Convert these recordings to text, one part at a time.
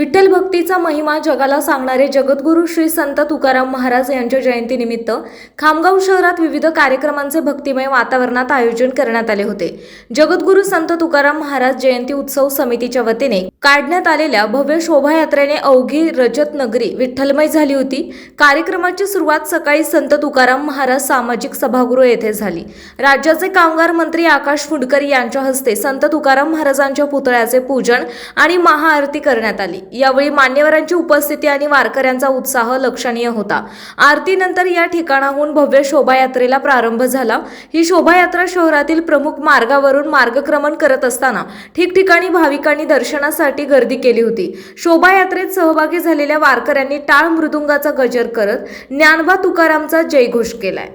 विठ्ठल भक्तीचा महिमा जगाला सांगणारे जगद्गुरू श्री संत तुकाराम महाराज यांच्या जयंतीनिमित्त खामगाव शहरात विविध कार्यक्रमांचे भक्तिमय वातावरणात आयोजन करण्यात आले होते. जगद्गुरू संत तुकाराम महाराज जयंती उत्सव समितीच्या वतीने काढण्यात आलेल्या भव्य शोभायात्रेने अवघी रजत नगरी विठ्ठलमय झाली होती. कार्यक्रमाची सुरुवात सकाळी संत तुकाराम महाराज सामाजिक सभागृह येथे झाली. राज्याचे कामगार मंत्री आकाश फुंडकर यांच्या हस्ते संत तुकाराम महाराजांच्या पुतळ्याचे पूजन आणि महाआरती करण्यात आली. यावेळी मान्यवरांची उपस्थिती आणि वारकऱ्यांचा उत्साह लक्षणीय होता. आरतीनंतर या ठिकाणाहून भव्य शोभायात्रेला प्रारंभ झाला. ही शोभायात्रा शहरातील प्रमुख मार्गावरून मार्गक्रमण करत असताना ठिकठिकाणी भाविकांनी दर्शनासाठी गर्दी केली होती. शोभायात्रेत सहभागी झालेल्या वारकऱ्यांनी टाळ मृदुंगाचा गजर करत ज्ञानबा तुकारामचा जयघोष केलाय.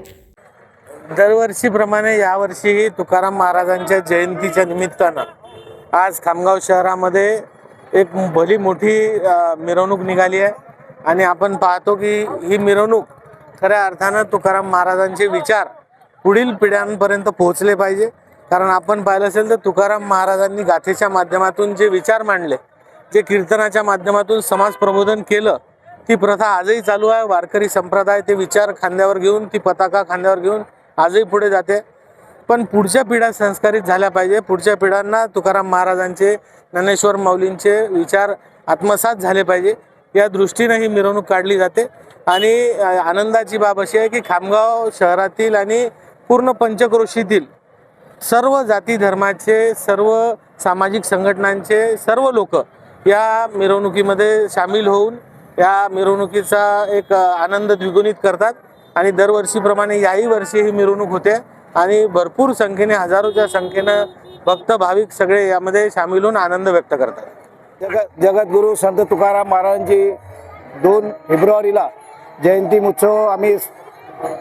दरवर्षीप्रमाणे यावर्षीही तुकाराम महाराजांच्या जयंतीच्या निमित्तानं आज खामगाव शहरामध्ये एक भली मोठी मिरवणूक निघाली आहे. आणि आपण पाहतो की ही मिरवणूक खऱ्या अर्थानं तुकाराम महाराजांचे विचार पुढील पिढ्यांपर्यंत पोहोचले पाहिजे. कारण आपण पाहिलं असेल तर तुकाराम महाराजांनी गाथेच्या माध्यमातून जे विचार मांडले जे कीर्तनाच्या माध्यमातून समाज प्रबोधन केलं ती प्रथा आजही चालू आहे. वारकरी संप्रदाय ते विचार खांद्यावर घेऊन ती पताका खांद्यावर घेऊन आजही पुढे जाते. पण पुढच्या पिढ्या संस्कारित झाल्या पाहिजे. पुढच्या पिढ्यांना तुकाराम महाराजांचे ज्ञानेश्वर माऊलींचे विचार आत्मसात झाले पाहिजे. या दृष्टीनं ही मिरवणूक काढली जाते. आणि आनंदाची बाब अशी आहे की खामगाव शहरातील आणि पूर्ण पंचक्रोशीतील सर्व जाती धर्माचे सर्व सामाजिक संघटनांचे सर्व लोक या मिरवणुकीमध्ये सामील होऊन या मिरवणुकीचा एक आनंद द्विगुणित करतात. आणि दरवर्षीप्रमाणे याही वर्षी ही मिरवणूक होते. आणि भरपूर संख्येने हजारोच्या संख्येनं भक्त भाविक सगळे यामध्ये सामील होऊन आनंद व्यक्त करतात. जगत जगद्गुरू संत तुकाराम महाराजांची दोन फेब्रुवारीला जयंती उत्सव आम्ही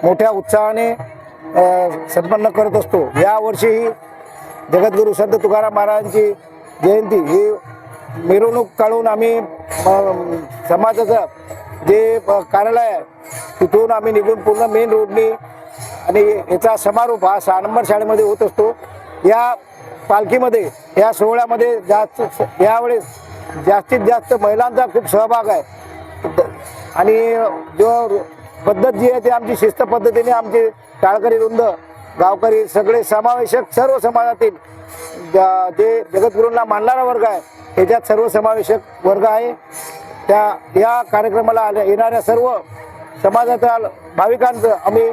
मोठ्या उत्साहाने संपन्न करत असतो. यावर्षीही जगद्गुरू संत तुकाराम महाराजांची जयंती ही मिरवणूक काढून आम्ही समाजाचं जे कार्यालय आहे तिथून आम्ही निघून पूर्ण मेन रोडनी आणि याचा समारोप हा सहा नंबर शाळेमध्ये होत असतो. या पालखीमध्ये या सोहळ्यामध्ये जास्त यावेळेस जास्तीत जास्त महिलांचा खूप सहभाग आहे. द- आणि जो पद्धत जी आहे ती आमची शिस्त पद्धतीने आमचे टाळकरी रुंद गावकरी सगळे समावेशक सर्व समाजातील ज- जे जगद्गुरूंना मानणारा वर्ग आहे त्याच्यात सर्व समावेशक वर्ग आहे. त्या या कार्यक्रमाला आल्या येणाऱ्या सर्व समाजाच्या भाविकांचं आम्ही